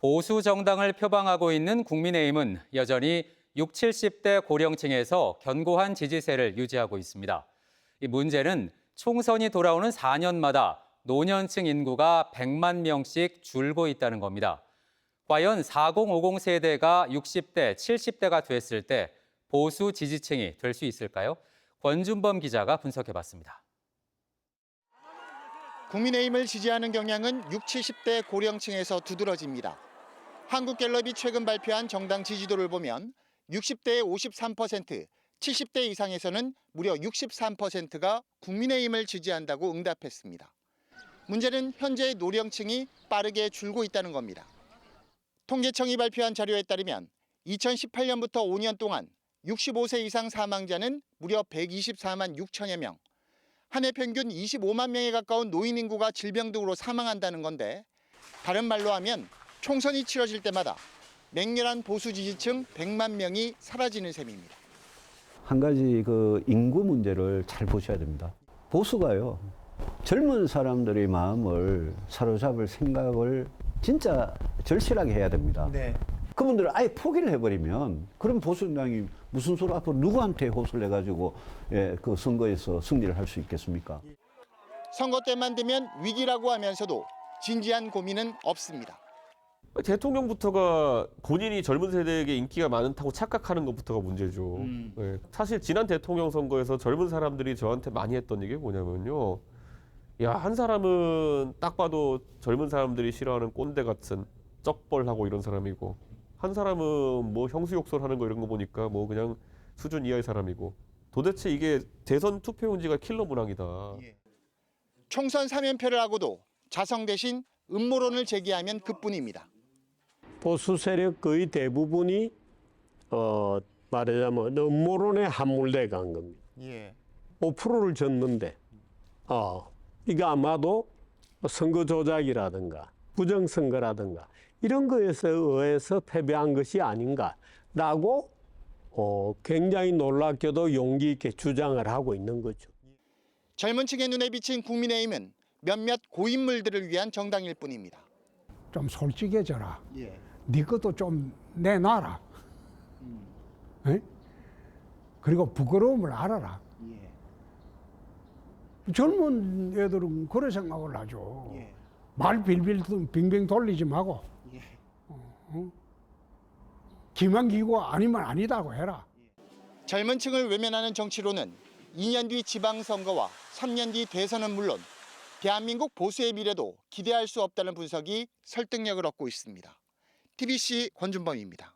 보수 정당을 표방하고 있는 국민의힘은 여전히 6, 70대 고령층에서 견고한 지지세를 유지하고 있습니다. 이 문제는 총선이 돌아오는 4년마다 노년층 인구가 100만 명씩 줄고 있다는 겁니다. 과연 4050 세대가 60대, 70대가 됐을 때 보수 지지층이 될 수 있을까요? 권준범 기자가 분석해 봤습니다. 국민의힘을 지지하는 경향은 6, 70대 고령층에서 두드러집니다. 한국갤럽이 최근 발표한 정당 지지도를 보면 60대의 53%, 70대 이상에서는 무려 63%가 국민의힘을 지지한다고 응답했습니다. 문제는 현재 노령층이 빠르게 줄고 있다는 겁니다. 통계청이 발표한 자료에 따르면 2018년부터 5년 동안 65세 이상 사망자는 무려 124만 6천여 명, 한 해 평균 25만 명에 가까운 노인 인구가 질병 등으로 사망한다는 건데 다른 말로 하면 총선이 치러질 때마다 맹렬한 보수 지지층 100만 명이 사라지는 셈입니다. 한 가지 그 인구 문제를 잘 보셔야 됩니다. 보수가요. 젊은 사람들의 마음을 사로잡을 생각을 진짜 절실하게 해야 됩니다. 그분들을 아예 포기를 해버리면 그럼 보수당이 무슨 소리 앞으로 누구한테 호소를 해가지고 예, 그 선거에서 승리를 할 수 있겠습니까? 선거 때만 되면 위기라고 하면서도 진지한 고민은 없습니다. 대통령부터가 본인이 젊은 세대에게 인기가 많다고 착각하는 것부터가 문제죠. 음. 예, 사실 지난 대통령 선거에서 젊은 사람들이 저한테 많이 했던 얘기 뭐냐면요. 야, 한 사람은 딱 봐도 젊은 사람들이 싫어하는 꼰대 같은 쩍벌하고 이런 사람이고 한 사람은 뭐 형수욕설 하는 거 이런 거 보니까 뭐 그냥 수준 이하의 사람이고 도대체 이게 대선 투표용지가 킬러 문항이다. 총선 3연패를 하고도 자성 대신 음모론을 제기하면 그뿐입니다. 보수 세력 거의 대부분이 어 말하자면 음모론에 함몰돼 간 겁니다. 예. 5%를 졌는데 어 이거 아마도 선거 조작이라든가 부정 선거라든가 이런 거에서 의해서 패배한 것이 아닌가라고 어 굉장히 놀랍게도 용기 있게 주장을 하고 있는 거죠. 젊은 층의 눈에 비친 국민의힘은 몇몇 고인물들을 위한 정당일 뿐입니다. 좀 솔직해져라. 예. 네 것도 좀 내놔라. 에? 그리고 부끄러움을 알아라. 젊은 애들은 그런 생각을 하죠. 말 빌빌 빙빙 돌리지 말고 어, 어? 기만 기고 아니면 아니다고 해라. 젊은 층을 외면하는 정치로는 2년 뒤 지방선거와 3년 뒤 대선은 물론 대한민국 보수의 미래도 기대할 수 없다는 분석이 설득력을 얻고 있습니다. TBC 권준범입니다.